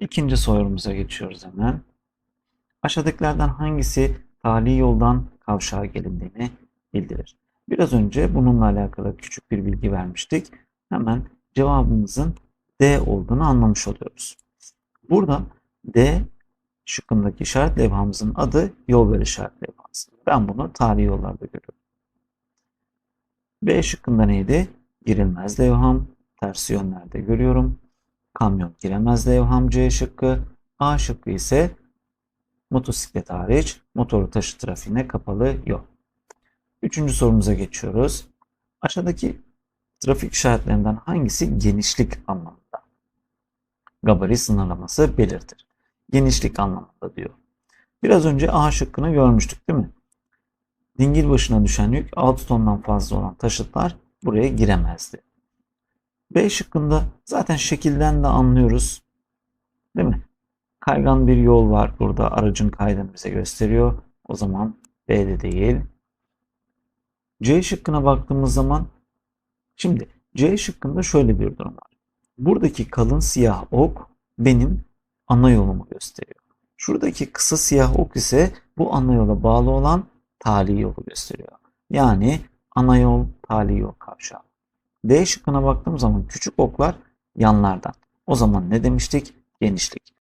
İkinci sorumuza geçiyoruz hemen. Aşağıdakilerden hangisi tali yoldan kavşağa gelindiğini bildirir? Biraz önce bununla alakalı küçük bir bilgi vermiştik. Hemen cevabımızın D olduğunu anlamış oluyoruz. Burada D şıkkındaki işaret levhamızın adı yol ver işaret levhası. Ben bunu tali yollarda görüyorum. B şıkkında neydi? Girilmez levham. Tersi yönlerde görüyorum. Kamyon giremez levham C şıkkı. A şıkkı ise motosiklet hariç motoru taşı trafiğine kapalı yol. Üçüncü sorumuza geçiyoruz. Aşağıdaki trafik işaretlerinden hangisi genişlik anlamında? Gabari sınırlaması belirtir. Genişlik anlamında diyor. Biraz önce A şıkkını görmüştük değil mi? Dingil başına düşen yük 6 tondan fazla olan taşıtlar buraya giremezdi. B şıkkında zaten şekilden de anlıyoruz. Değil mi? Kaygan bir yol var burada. Aracın kaydını bize gösteriyor. O zaman B'de değil. C şıkkına baktığımız zaman şimdi C şıkkında şöyle bir durum var. Buradaki kalın siyah ok benim ana yolumu gösteriyor. Şuradaki kısa siyah ok ise bu ana yola bağlı olan tali yolu gösteriyor. Yani ana yol, tali yol kavşağı. D şıkkına baktığım zaman küçük oklar yanlardan. O zaman ne demiştik? Genişlik.